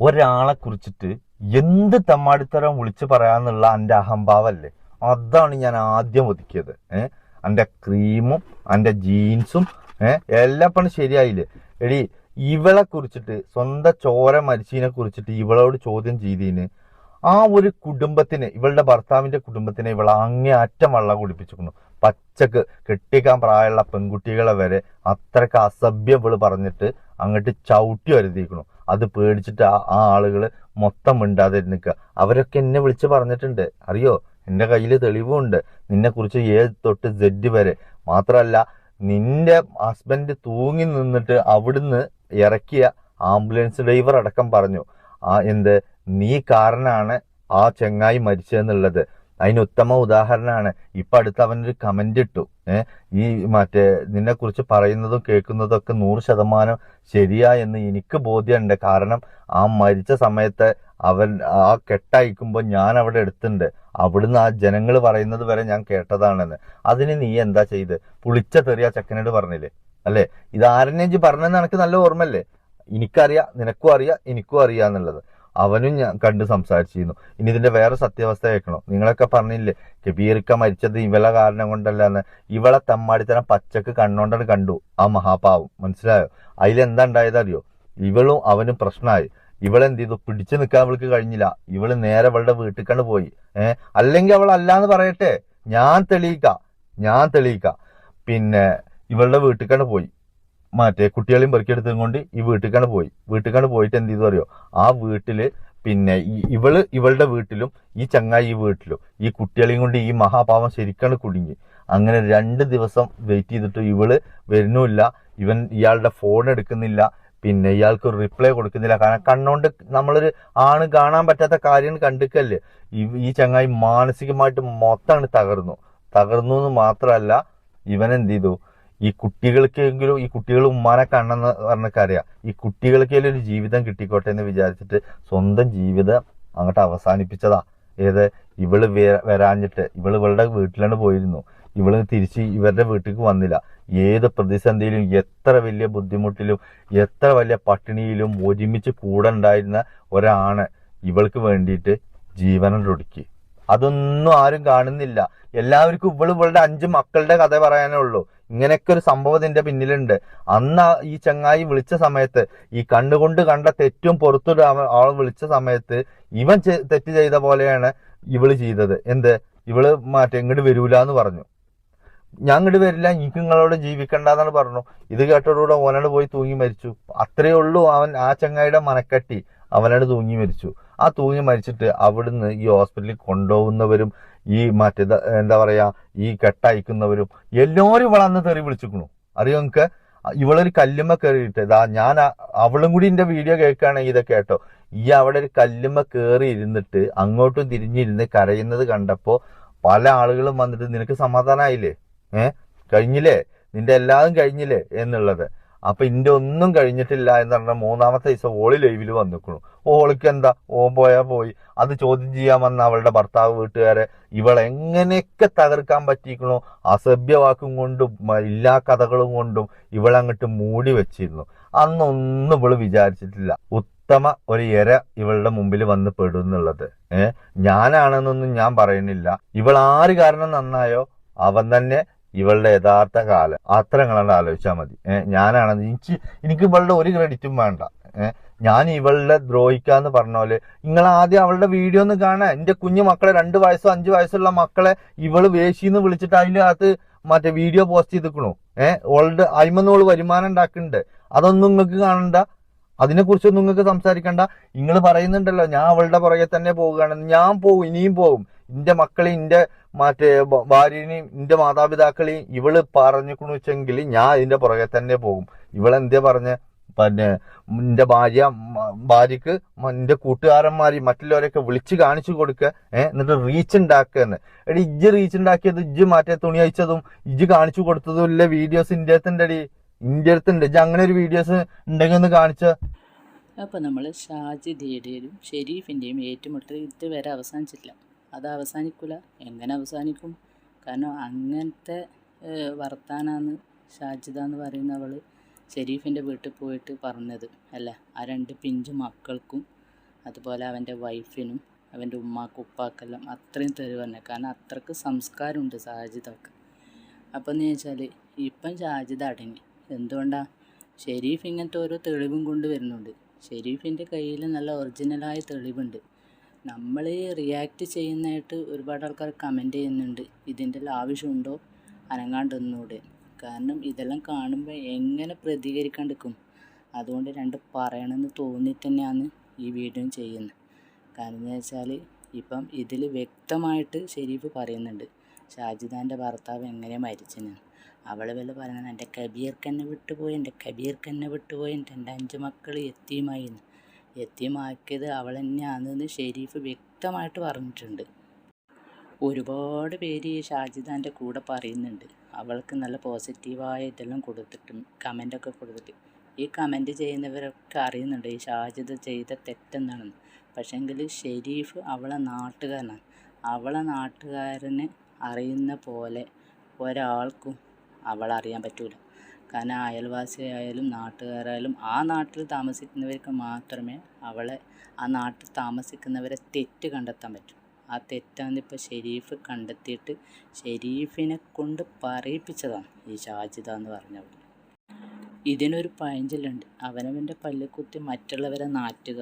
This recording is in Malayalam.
ഒരാളെ കുറിച്ചിട്ട് എന്ത് തമ്മാടിത്തരം വിളിച്ചു പറയാന്നുള്ള എന്റെ അഹംഭാവല്ലേ? അതാണ് ഞാൻ ആദ്യം ഒതുക്കിയത്. ഏഹ് എന്റെ ക്രീമും എന്റെ ജീൻസും ഏഹ് എല്ലാ പണി ശരിയായില്ലേ? എടി ഇവളെ കുറിച്ചിട്ട് സ്വന്തം ചോര മരിച്ചതിനെ കുറിച്ചിട്ട് ഇവളോട് ചോദ്യം ചെയ്തതിന് ആ ഒരു കുടുംബത്തിന് ഇവളുടെ ഭർത്താവിന്റെ കുടുംബത്തിനെ ഇവൾ അങ്ങേ അറ്റം വെള്ളം കുടിപ്പിച്ചിരിക്കുന്നു. പച്ചക്ക് കെട്ടിക്കാൻ പ്രായമുള്ള പെൺകുട്ടികളെ വരെ അത്രയ്ക്ക് അസഭ്യം ഇവൾ പറഞ്ഞിട്ട് അങ്ങോട്ട് ചവിട്ടി വരുത്തിയിരിക്കണു അത് പേടിച്ചിട്ട് ആ ആ ആളുകൾ മൊത്തം മിണ്ടാതെ നിൽക്കുക. അവരൊക്കെ എന്നെ വിളിച്ച് പറഞ്ഞിട്ടുണ്ട്. അറിയോ? എന്റെ കയ്യിൽ തെളിവുണ്ട്. നിന്നെക്കുറിച്ച് ഏ തൊട്ട് ജെഡ് വരെ. മാത്രമല്ല നിന്റെ ഹസ്ബൻഡ് തൂങ്ങി നിന്നിട്ട് അവിടുന്ന് ഇറക്കിയ ആംബുലൻസ് ഡ്രൈവർ അടക്കം പറഞ്ഞു. ആ എന്ത്? നീ കാരണമാണ് ആ ചെങ്ങായി മരിച്ചതെന്നുള്ളത്. അതിന് ഉത്തമ ഉദാഹരണമാണ്. ഇപ്പൊ അടുത്ത് അവനൊരു കമന്റ് ഇട്ടു. ഈ മറ്റേ നിന്നെ കുറിച്ച് പറയുന്നതും കേൾക്കുന്നതും ഒക്കെ നൂറ് ശതമാനം ശരിയാ എന്ന് എനിക്ക് ബോധ്യമുണ്ട്. കാരണം ആ മരിച്ച സമയത്ത് അവൻ ആ കെട്ടയക്കുമ്പോൾ ഞാൻ അവിടെ എടുത്തിട്ടുണ്ട്. അവിടുന്ന് ആ ജനങ്ങൾ പറയുന്നത് വരെ ഞാൻ കേട്ടതാണെന്ന്. അതിന് നീ എന്താ ചെയ്ത്? പുളിച്ച തെറിയ ചെക്കനോട് പറഞ്ഞില്ലേ? അല്ലേ? ഇത് ആരെന്നെ പറഞ്ഞെന്ന് എനിക്ക് നല്ല ഓർമ്മല്ലേ എനിക്കറിയാം നിനക്കും അറിയാം എനിക്കും അറിയാം എന്നുള്ളത്. അവനും ഞാൻ കണ്ട് സംസാരിച്ചിരുന്നു. ഇനി ഇതിന്റെ വേറെ സത്യാവസ്ഥ കേൾക്കണോ. നിങ്ങളൊക്കെ പറഞ്ഞില്ലേ കബീർക്ക മരിച്ചത് ഇവളെ കാരണം കൊണ്ടല്ലാന്ന്. ഇവളെ തമ്മാടിത്തരം പച്ചക്ക് കണ്ണോണ്ടാണ് കണ്ടു. ആ മഹാപാവം. മനസ്സിലായോ? അതിലെന്താ ഉണ്ടായത് അറിയോ ഇവളും അവനും പ്രശ്നമായി ഇവളെന്ത് ചെയ്തു പിടിച്ചു നിൽക്കാൻ അവൾക്ക് കഴിഞ്ഞില്ല. ഇവൾ നേരെ അവളുടെ വീട്ടിൽ പോയി. ഏഹ് അല്ലെങ്കിൽ അവൾ അല്ലാന്ന് പറയട്ടെ. ഞാൻ തെളിയിക്ക. ഞാൻ തെളിയിക്ക. പിന്നെ ഇവളുടെ വീട്ടിൽ പോയി. മറ്റേ കുട്ടികളെയും പെറുക്കിയെടുത്തും കൊണ്ട് ഈ വീട്ടിലേക്കാണ് പോയി. വീട്ടിലേക്കാണ് പോയിട്ട് എന്ത് ചെയ്തു അറിയോ? ആ വീട്ടിൽ പിന്നെ ഇവൾ ഇവളുടെ വീട്ടിലും ഈ ചങ്ങായി ഈ വീട്ടിലും ഈ കുട്ടികളെയും കൊണ്ട് ഈ മഹാപാവം ശരിക്കാണ് കുടുങ്ങി. അങ്ങനെ രണ്ട് ദിവസം വെയിറ്റ് ചെയ്തിട്ട് ഇവൾ വരുന്നുമില്ല. ഇവൻ ഇയാളുടെ ഫോൺ എടുക്കുന്നില്ല. പിന്നെ ഇയാൾക്ക് ഒരു റിപ്ലൈ കൊടുക്കുന്നില്ല. കാരണം കണ്ണോണ്ട് നമ്മളൊരു ആണ് കാണാൻ പറ്റാത്ത കാര്യം കണ്ടിക്കല്ലേ? ഈ ചങ്ങായി മാനസികമായിട്ട് മൊത്തമാണ് തകർന്നു. തകർന്നു എന്ന് മാത്രമല്ല ഇവൻ എന്ത് ചെയ്തു? ഈ കുട്ടികൾക്കെങ്കിലും ഈ കുട്ടികൾ ഉമ്മാനെ കാണണമെന്ന് പറഞ്ഞക്കറിയാം ഈ കുട്ടികൾക്കെങ്കിലും ഒരു ജീവിതം കിട്ടിക്കോട്ടെ എന്ന് വിചാരിച്ചിട്ട് സ്വന്തം ജീവിതം അങ്ങോട്ട് അവസാനിപ്പിച്ചതാ. ഏത്? ഇവൾ വരാഞ്ഞിട്ട് ഇവൾ ഇവളുടെ വീട്ടിലാണ് പോയിരുന്നു. ഇവൾ തിരിച്ച് ഇവരുടെ വീട്ടിലേക്ക് വന്നില്ല. ഏത് പ്രതിസന്ധിയിലും എത്ര വലിയ ബുദ്ധിമുട്ടിലും എത്ര വലിയ പട്ടിണിയിലും ഒരുമിച്ച് കൂടെ ഉണ്ടായിരുന്ന ഒരാണ് ഇവൾക്ക് വേണ്ടിയിട്ട് ജീവനൊടുക്കി അതൊന്നും ആരും കാണുന്നില്ല. എല്ലാവർക്കും ഇവൾ ഇവളുടെ അഞ്ച് മക്കളുടെ കഥ പറയാനേ ഉള്ളൂ. ഇങ്ങനെയൊക്കെ ഒരു സംഭവം ഇതിന്റെ പിന്നിലുണ്ട്. അന്ന് ഈ ചങ്ങായി വിളിച്ച സമയത്ത് ഈ കണ്ണുകൊണ്ട് കണ്ട തെറ്റും പുറത്തൊരു ആൾ വിളിച്ച സമയത്ത് ഇവൻ തെറ്റ് ചെയ്ത പോലെയാണ് ഇവൾ ചെയ്തത്. എന്ത്? ഇവൾ മാറ്റം ഇങ്ങോട്ട് വരൂല എന്ന് പറഞ്ഞു. ഞാൻ ഇങ്ങോട്ട് വരില്ല എനിക്ക് നിങ്ങളോട് ജീവിക്കണ്ടെന്നാണ് പറഞ്ഞു. ഇത് കേട്ടോടുകൂടെ ഓനോട് പോയി തൂങ്ങി മരിച്ചു. അത്രയേ ഉള്ളൂ അവൻ ആ ചങ്ങായിയുടെ മനക്കട്ടി. അവനോട് തൂങ്ങി മരിച്ചു. ആ തൂങ്ങി മരിച്ചിട്ട് അവിടുന്ന് ഈ ഹോസ്പിറ്റലിൽ കൊണ്ടുപോകുന്നവരും ഈ മറ്റേ എന്താ പറയാ ഈ കെട്ടയക്കുന്നവരും എല്ലാവരും ഇവളെ അന്ന് തെറി വിളിച്ചിക്കണു അറിയോ നിങ്ങക്ക് ഇവളൊരു കല്ലുമ്മ കയറിയിട്ട് ഇതാ ഞാൻ അവളും കൂടി എന്റെ വീഡിയോ കേൾക്കുകയാണെങ്കിൽ ഇതൊക്കെ കേട്ടോ. ഈ അവിടെ ഒരു കല്ലുമ്മ കയറി ഇരുന്നിട്ട് അങ്ങോട്ടും തിരിഞ്ഞിരുന്ന് കരയുന്നത് കണ്ടപ്പോൾ പല ആളുകളും വന്നിട്ട് നിനക്ക് സമാധാനമായില്ലേ? ഏഹ് കഴിഞ്ഞില്ലേ? നിന്റെ എല്ലാതും കഴിഞ്ഞില്ലേ? എന്നുള്ളത്. അപ്പൊ ഇന്റെ ഒന്നും കഴിഞ്ഞിട്ടില്ല എന്ന് പറഞ്ഞാൽ മൂന്നാമത്തെ ദിവസം ഓൾ ലൈവിൽ വന്നിക്കണു. ഓൾക്ക് എന്താ? ഓ പോയാ പോയി. അത് ചോദ്യം ചെയ്യാൻ വന്ന അവളുടെ ഭർത്താവ് വീട്ടുകാരെ ഇവളെ എങ്ങനെയൊക്കെ തകർക്കാൻ പറ്റിക്കണോ? അസഭ്യവാക്കും കൊണ്ടും എല്ലാ കഥകളും കൊണ്ടും ഇവളങ്ങോട്ട് മൂടി വെച്ചിരുന്നു. അന്നൊന്നും ഇവൾ വിചാരിച്ചിട്ടില്ല. ഉത്തമ ഒരു ഇര ഇവളുടെ മുമ്പിൽ വന്ന് പെടും എന്നുള്ളത്. ഏഹ് ഞാനാണെന്നൊന്നും ഞാൻ പറയുന്നില്ല. ഇവൾ ആര് കാരണം നന്നായോ? അവൻ തന്നെ ഇവളുടെ യഥാർത്ഥ കാലം. അത്ര നിങ്ങളാണ്ട് ആലോചിച്ചാൽ മതി ഞാനാണെന്ന് എനിക്ക് എനിക്ക് ഇവളുടെ ഒരു ക്രെഡിറ്റും വേണ്ട. ഞാൻ ഇവളുടെ ദ്രോഹിക്കാന്ന് പറഞ്ഞ പോലെ നിങ്ങൾ ആദ്യം അവളുടെ വീഡിയോ ഒന്ന് കാണാൻ എന്റെ കുഞ്ഞു മക്കളെ രണ്ട് വയസ്സോ അഞ്ചു വയസ്സുള്ള മക്കളെ ഇവൾ വേശിന്ന് വിളിച്ചിട്ട് അതിന്റെ അകത്ത് മറ്റേ വീഡിയോ പോസ്റ്റ് ചെയ്തിക്കണു. ഏഹ് ഓൾഡ് അയിമന്നോൾ വരുമാനം ഉണ്ടാക്കുന്നുണ്ട്. അതൊന്നും നിങ്ങൾക്ക് കാണണ്ട. അതിനെ കുറിച്ചൊന്നും നിങ്ങൾക്ക് സംസാരിക്കണ്ട. നിങ്ങൾ പറയുന്നുണ്ടല്ലോ ഞാൻ അവളുടെ പുറകെ തന്നെ പോവുകയാണെന്ന് ഞാൻ പോകും ഇനിയും പോകും എന്റെ മക്കളെയും എന്റെ മറ്റേ ഭാര്യനെയും എന്റെ മാതാപിതാക്കളെയും ഇവൾ പറഞ്ഞിക്കണു വെച്ചെങ്കിൽ ഞാൻ ഇതിന്റെ പുറകെ തന്നെ പോകും. ഇവളെന്തേ പറഞ്ഞ? പിന്നെ എന്റെ ഭാര്യ ഭാര്യക്ക് എന്റെ എന്റെ മറ്റുള്ളവരെയൊക്കെ വിളിച്ച് കാണിച്ചു കൊടുക്കുക ഏഹ് എന്നിട്ട് റീച്ച് ഉണ്ടാക്കുക തന്നെ എടി ഇജ്ജ് റീച്ച് ഉണ്ടാക്കിയത് ഇജ്ജ് മറ്റേ തുണി അയച്ചതും ഇജ്ജ് കാണിച്ചു കൊടുത്തതും ഇല്ല വീഡിയോസ് ഇന്ത്യ അടുത്തുണ്ട് അടി ഇന്ത്യ അടുത്തുണ്ട്. ഇജ്ജ് അങ്ങനെ ഒരു വീഡിയോസ് ഉണ്ടെങ്കിൽ ഒന്ന് കാണിച്ച. അപ്പോൾ നമ്മൾ ഷാജിദയുടെയും ഷെരീഫിന്റെയും ഏറ്റുമുട്ടൽ ഇതുവരെ അവസാനിച്ചിട്ടില്ല. അത് അവസാനിക്കില്ല എങ്ങനെ അവസാനിക്കും? കാരണം അങ്ങനത്തെ വർത്താനാന്ന് ഷാജിദ എന്ന് പറയുന്ന അവൾ ഷെരീഫിന്റെ വീട്ടിൽ പോയിട്ട് പറഞ്ഞത് അല്ല ആ രണ്ട് പിഞ്ചു മക്കൾക്കും അതുപോലെ അവന്റെ വൈഫിനും അവന്റെ ഉമ്മാക്കും ഉപ്പാക്കെല്ലാം അത്രയും തെറി പറഞ്ഞത് കാരണം അത്രയ്ക്ക് സംസ്കാരമുണ്ട് ഷാജിദക്ക്. അപ്പം എന്ന് വെച്ചാൽ ഇപ്പം ഷാജിദ അടങ്ങി. എന്തുകൊണ്ടാണ് ഷെരീഫ് ഇങ്ങനത്തെ ഓരോ തെളിവും കൊണ്ട് വരുന്നുണ്ട്. ഷെരീഫിന്റെ കയ്യിൽ നല്ല ഒറിജിനലായ തെളിവുണ്ട്. നമ്മൾ റിയാക്ട് ചെയ്യുന്നതായിട്ട് ഒരുപാട് ആൾക്കാർ കമന്റ് ചെയ്യുന്നുണ്ട്. ഇതിന്റെ ആവശ്യമുണ്ടോ? അനങ്ങാണ്ടൊന്നുകൂടെ. കാരണം ഇതെല്ലാം കാണുമ്പോൾ എങ്ങനെ പ്രതികരിക്കാണ്ടിരിക്കും? അതുകൊണ്ട് രണ്ട് പറയണമെന്ന് തോന്നിയിട്ട് തന്നെയാണ് ഈ വീഡിയോ ചെയ്യുന്നത്. കാരണം എന്ന് വെച്ചാൽ ഇപ്പം ഇതിൽ വ്യക്തമായിട്ട് ഷെരീഫ് പറയുന്നുണ്ട്. ഷാജിദാന്റെ ഭർത്താവ് എങ്ങനെ മരിച്ചെന്ന്. അവൾ വല്ല പറയുന്നത് എന്റെ കബീർക്കെന്നെ വിട്ടുപോയി എന്റെ കബീർക്കെന്നെ വിട്ടുപോയി എന്റെ അഞ്ച് മക്കൾ എത്തിയുമായി എന്ന് എത്തിയമാക്കിയത് അവൾ തന്നെയാണെന്ന് ഷെരീഫ് വ്യക്തമായിട്ട് പറഞ്ഞിട്ടുണ്ട്. ഒരുപാട് പേര് ഈ ഷാജിദാന്റെ കൂടെ പറയുന്നുണ്ട്. അവൾക്ക് നല്ല പോസിറ്റീവായ ഇതെല്ലാം കൊടുത്തിട്ടും കമന്റൊക്കെ കൊടുത്തിട്ട്. ഈ കമന്റ് ചെയ്യുന്നവരൊക്കെ അറിയുന്നുണ്ട് ഈ ഷാജിദ ചെയ്ത തെറ്റെന്നാണെന്ന് പക്ഷേങ്കിൽ ഷെരീഫ് അവളെ നാട്ടുകാരനാണ്. അവളെ നാട്ടുകാരന് അറിയുന്ന പോലെ ഒരാൾക്കും അവളറിയാൻ പറ്റൂല. കാരണം അയൽവാസിയായാലും നാട്ടുകാരായാലും ആ നാട്ടിൽ താമസിക്കുന്നവർക്ക് മാത്രമേ അവളെ ആ നാട്ടിൽ താമസിക്കുന്നവരെ തെറ്റ് കണ്ടെത്താൻ പറ്റൂ. ആ തെറ്റാണ് ഇപ്പോൾ ഷെരീഫ് കണ്ടെത്തിയിട്ട് ഷെരീഫിനെ കൊണ്ട് പറയിപ്പിച്ചതാണ് ഈ ഷാജിദ എന്ന് പറഞ്ഞവൾ ഇതിനൊരു പഴഞ്ചൊല്ലുണ്ട്. അവനവന്റെ പല്ലുകുത്തി മറ്റുള്ളവരെ നാറ്റുക.